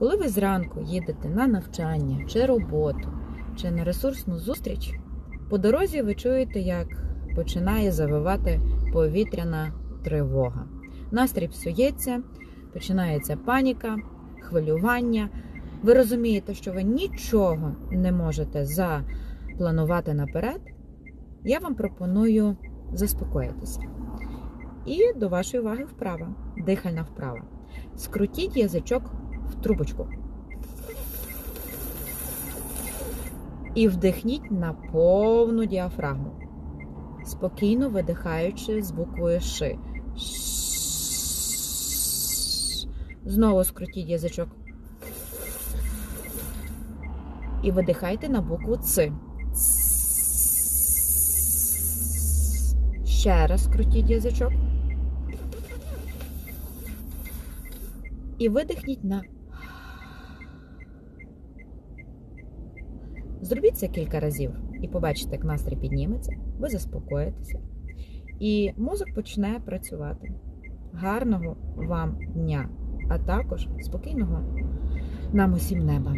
Коли ви зранку їдете на навчання чи роботу, чи на ресурсну зустріч, по дорозі ви чуєте, як починає завивати повітряна тривога. Настрій псується, починається паніка, хвилювання. Ви розумієте, що ви нічого не можете запланувати наперед. Я вам пропоную заспокоїтися. І до вашої уваги вправа, дихальна вправа. Скрутіть язичок в трубочку. І вдихніть на повну діафрагму, спокійно видихаючи з буквою Ш. Знову скрутіть язичок. І видихайте на букву Ц. Ще раз крутіть язичок. І видихніть на. Зробіть це кілька разів і побачите, як настрій підніметься, ви заспокоїтеся, і мозок почне працювати. Гарного вам дня, а також спокійного нам усім неба.